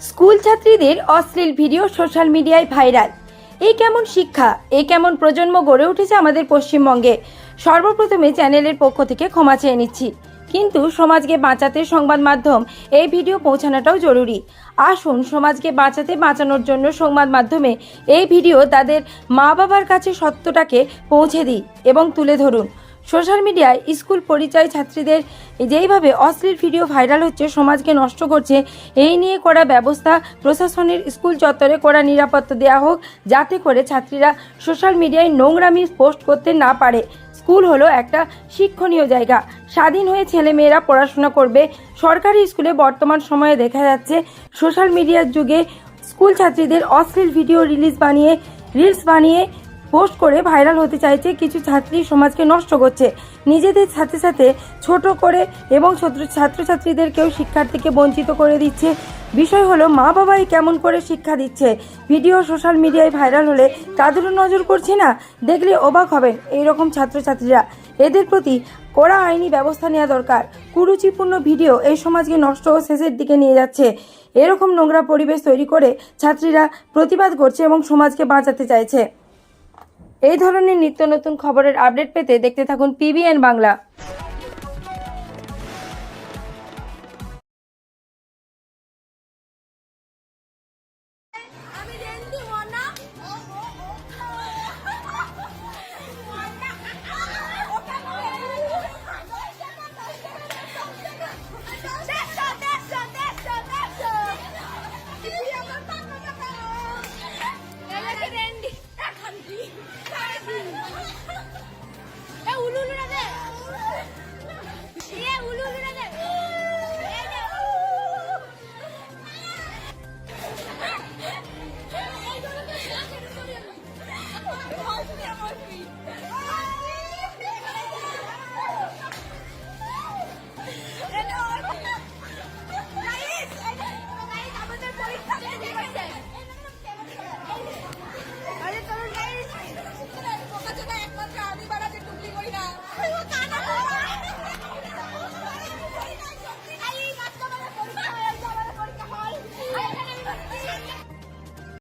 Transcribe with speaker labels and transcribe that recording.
Speaker 1: School ছাত্রীদের অশ্লীল video social মিডিয়ায় ভাইরাল। এই কেমন শিক্ষা, এই কেমন প্রজন্ম গড়ে উঠেছে আমাদের পশ্চিমবঙ্গে? সর্বপ্রথমে চ্যানেলের পক্ষ থেকে ক্ষমা চেয়ে নিচ্ছি। কিন্তু সমাজকে বাঁচাতে সংবাদ মাধ্যম এই ভিডিও পৌঁছানোটাও জরুরি। আসুন, সমাজকে বাঁচাতে, বাঁচানোর জন্য সংবাদ মাধ্যমে এই ভিডিও তাদের মা বাবার কাছে সত্যটাকে পৌঁছে দিই এবং তুলে ধরুন। সোশ্যাল মিডিয়ায় স্কুল পরিচয় ছাত্রীদের যেইভাবে অশ্লীল ভিডিও ভাইরাল হচ্ছে, সমাজকে নষ্ট করছে, এই নিয়ে করা ব্যবস্থা প্রশাসনের স্কুল চত্বরে করা নিরাপত্তা দেওয়া হোক, যাতে করে ছাত্রীরা সোশ্যাল মিডিয়ায় নোংরামি পোস্ট করতে না পারে। স্কুল হলো একটা শিক্ষণীয় জায়গা। স্বাধীন হয়ে ছেলেমেয়েরা পড়াশোনা করবে। সরকারি স্কুলে বর্তমান সময়ে দেখা যাচ্ছে, সোশ্যাল মিডিয়ার যুগে স্কুল ছাত্রীদের অশ্লীল ভিডিও রিলিজ বানিয়ে, রিলস বানিয়ে পোস্ট করে ভাইরাল হতে চাইছে কিছু ছাত্রী সমাজকে নষ্ট করছে। নিজেদের সাথে সাথে ছোট করে এবং ছাত্র ছাত্রছাত্রীদেরকেও শিক্ষার থেকে বঞ্চিত করে দিচ্ছে। বিষয় হলো মা বাবাই কেমন করে শিক্ষা দিচ্ছে? ভিডিও সোশ্যাল মিডিয়ায় ভাইরাল হলে তাদেরও নজর করছে না? দেখলে অবাক হবেন এইরকম ছাত্রছাত্রীরা। এদের প্রতি কড়া আইনি ব্যবস্থা নেওয়া দরকার। কুরুচিপূর্ণ ভিডিও এই সমাজকে নষ্ট ও শেষের দিকে নিয়ে যাচ্ছে। এরকম নোংরা পরিবেশ তৈরি করে ছাত্রীরা প্রতিবাদ করছে এবং সমাজকে বাঁচাতে চাইছে। এই ধরনের নিত্য নতুন খবরের আপডেট পেতে দেখতে থাকুন পিবিএন বাংলা